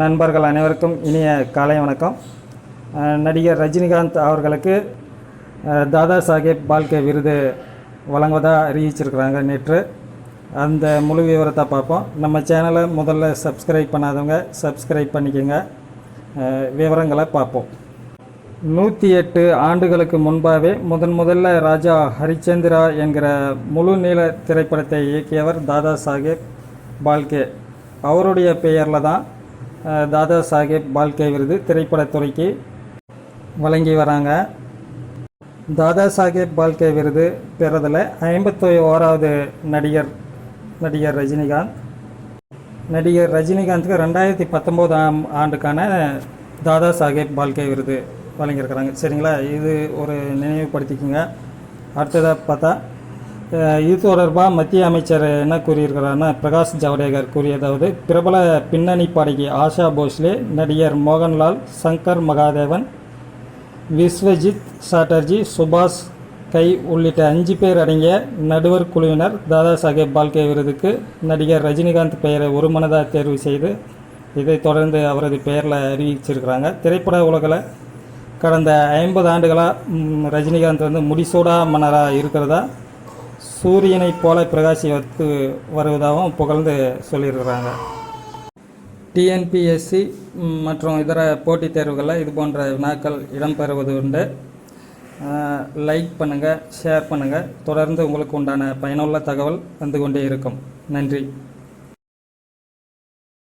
நண்பர்கள் அனைவருக்கும் இனிய காலை வணக்கம். நடிகர் ரஜினிகாந்த் அவர்களுக்கு தாதா சாஹேப் பால்கே விருது வழங்குவதாக அறிவிச்சிருக்கிறாங்க நேற்று. அந்த முழு விவரத்தை பார்ப்போம். நம்ம சேனலை முதல்ல சப்ஸ்கிரைப் பண்ணாதவங்க சப்ஸ்கிரைப் பண்ணிக்கோங்க. விவரங்களை பார்ப்போம். நூற்றி எட்டு ஆண்டுகளுக்கு முன்பாகவே முதன் முதல்ல ராஜா ஹரிச்சந்திரா என்கிற முழு நீள திரைப்படத்தை இயக்கியவர் தாதா சாஹேப் பால்கே. அவருடைய பெயரில் தான் தாதா சாஹேப் பால்கே விருது திரைப்படத்துறைக்கு வழங்கி வராங்க. தாதா சாஹேப் பால்கே விருது பெறதில் ஐம்பத்தி ஓராவது நடிகர் நடிகர் ரஜினிகாந்த். நடிகர் ரஜினிகாந்துக்கு ரெண்டாயிரத்தி பத்தொம்போதாம் ஆண்டுக்கான தாதா சாஹேப் பால்கே விருது வழங்கியிருக்கிறாங்க. சரிங்களா? இது ஒரு நினைவுபடுத்திக்கோங்க. அடுத்ததாக பார்த்தா இது தொடர்பாக மத்திய அமைச்சர் என்ன கூறியிருக்கிறாருன்னா பிரகாஷ் ஜவடேகர் கூறியதாவது பிரபல பின்னணி பாடகி ஆஷா போஸ்லே நடிகர் மோகன்லால் சங்கர் மகாதேவன் விஸ்வஜித் சாட்டர்ஜி சுபாஷ் கை உள்ளிட்ட அஞ்சு பேர் அடங்கிய நடுவர் குழுவினர் தாதா சாஹேப் பால்கே விருதுக்கு நடிகர் ரஜினிகாந்த் பெயரை ஒருமனதாக தேர்வு செய்து இதைத் தொடர்ந்து அவரது பெயரில் அறிவிச்சிருக்கிறாங்க. திரைப்பட உலகில் கடந்த ஐம்பது ஆண்டுகளாக ரஜினிகாந்த் வந்து முடிசூடா மன்னராக இருக்கிறதா? சூரியனைப் போல பிரகாசித்து வருவதாகவும் புகழ்ந்து சொல்லியிருக்கிறாங்க. டிஎன்பிஎஸ்சி மற்றும் இதர போட்டித் தேர்வுகளில் இது போன்ற வினாக்கள் இடம்பெறுவது உண்டு. லைக் பண்ணுங்கள் ஷேர் பண்ணுங்கள் தொடர்ந்து உங்களுக்கு உண்டான பயனுள்ள தகவல் வந்து கொண்டே இருக்கும். நன்றி.